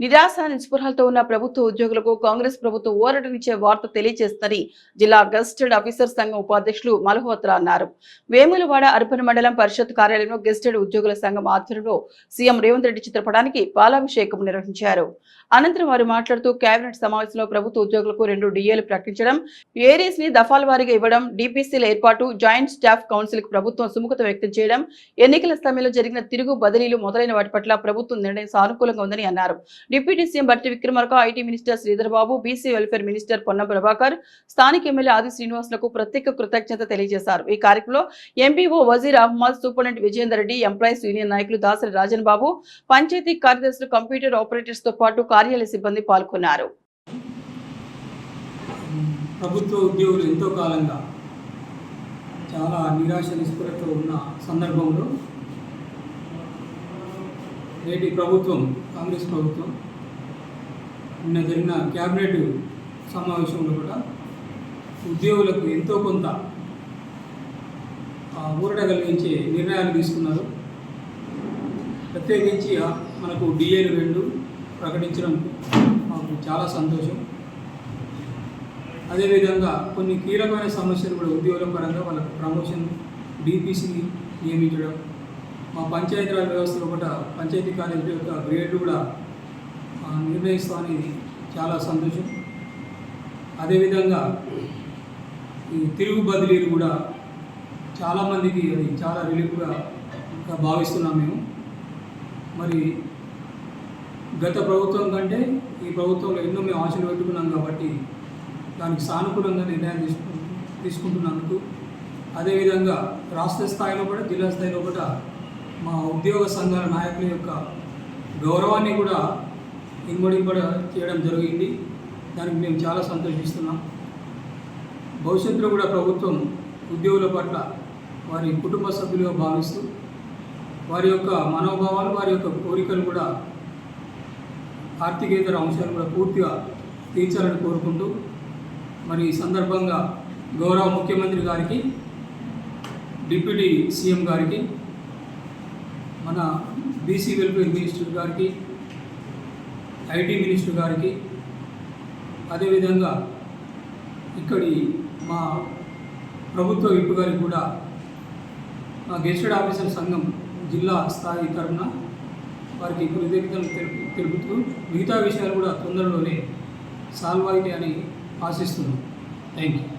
నిరాశ నిస్పృహలతో ఉన్న ప్రభుత్వ ఉద్యోగులకు కాంగ్రెస్ ప్రభుత్వం ఊరటనిచ్చే వార్త తెలియజేస్తుందని జిల్లా గెస్టెడ్ ఆఫీసర్ సంఘం ఉపాధ్యక్షులు మల్హోత్రా అన్నారు. వేములవాడ అర్బన్ మండలం పరిషత్ కార్యాలయంలో గెస్టెడ్ ఉద్యోగుల సంఘం ఆధ్వర్యంలో సీఎం రేవంత్ రెడ్డి చిత్రపటానికి పాలాభిషేకం నిర్వహించారు. అనంతరం వారు మాట్లాడుతూ కేబినెట్ సమావేశంలో ప్రభుత్వ ఉద్యోగులకు రెండు డిఏలు ప్రకటించడం ఏరియస్ని దఫాల వారీగా ఇవ్వడం డిపిసిల ఏర్పాటు జాయింట్ స్టాఫ్ కౌన్సిల్కు ప్రభుత్వం సుముఖత వ్యక్తం చేయడం ఎన్నికల సమయంలో జరిగిన తిరుగు బదిలీలు మొదలైన వాటి పట్ల ప్రభుత్వం నిర్ణయం సానుకూలంగా ఉందని అన్నారు. Deputy CM Bhatti Vikramarka IT minister Sridharbabu BC welfare minister Ponnam Prabhakar స్థానిక ఎమ్మెల్యే ఆది శ్రీనివాసులకు ప్రత్యేక కృతజ్ఞత తెలియజేశారు. ఈ కార్యక్రమంలో MPO Vazir Ahmed superintendent Vijayender Reddy employees union నాయకులు దాసరి రాజన్ బాబు పంచాయతీ కార్యదర్శులు కంప్యూటర్ ఆపరేటర్స్తో పాటు కార్యాలయ సిబ్బంది పాల్గొన్నారు. ప్రభుత్వ ఉద్యోగులు ఎంతో కాలంగా చాలా నిరాశ నిస్పృహతో ఉన్న సందర్భంలో నేటి ప్రభుత్వం కాంగ్రెస్ ప్రభుత్వం నిన్న జరిగిన క్యాబినెట్ సమావేశంలో కూడా ఉద్యోగులకు ఎంతో కొంత ఆ, ఊరట కలిగించే నిర్ణయాలు తీసుకున్నారు. ప్రత్యేకించి మనకు డిఏలు రెండు ప్రకటించడం మాకు చాలా సంతోషం. అదేవిధంగా కొన్ని కీలకమైన సమస్యలు కూడా ఉద్యోగుల పరంగా వాళ్ళకు ప్రమోషన్ డిపిసిని నియమించడం మా పంచాయతీరాజ్ వ్యవస్థలో కూడా పంచాయతీ కాలేజీ యొక్క గ్రేడ్ కూడా నిర్ణయిస్తామని చాలా సంతోషం. అదేవిధంగా ఈ తిరుగు బదిలీలు కూడా చాలామందికి అది చాలా రిలీఫ్గా భావిస్తున్నాం మేము. మరి గత ప్రభుత్వం కంటే ఈ ప్రభుత్వంలో ఎన్నో మేము ఆశలు పెట్టుకున్నాం కాబట్టి దానికి సానుకూలంగా నిర్ణయం తీసుకు తీసుకుంటున్నందుకు. అదేవిధంగా రాష్ట్ర స్థాయిలో కూడా జిల్లా స్థాయిలో కూడా మా ఉద్యోగ సంఘాల నాయకుల యొక్క గౌరవాన్ని కూడా ఇంగుడింపడ చేయడం జరిగింది. దానికి మేము చాలా సంతోషిస్తున్నాం. భవిష్యత్తులో కూడా ప్రభుత్వం ఉద్యోగుల పట్ల వారి కుటుంబ సభ్యులుగా భావిస్తూ వారి యొక్క మనోభావాలు వారి యొక్క కోరికలు కూడా ఆర్థికేతర అంశాలు కూడా పూర్తిగా తీర్చాలని కోరుకుంటూ మరి ఈ సందర్భంగా గౌరవ ముఖ్యమంత్రి గారికి డిప్యూటీ సీఎం గారికి మన బీసీ వెల్ఫేర్ మినిస్టర్ గారికి ఐటీ మినిస్టర్ గారికి అదేవిధంగా ఇక్కడి మా ప్రభుత్వ విప్పు గారికి కూడా మా గెస్టెడ్ ఆఫీసర్ సంఘం జిల్లా స్థాయి తరఫున వారికి కృతజ్ఞతలు తెలుపు తెలుపుతూ మిగతా విషయాలు కూడా తొందరలోనే సాల్వ్ అని ఆశిస్తున్నాం. Thank you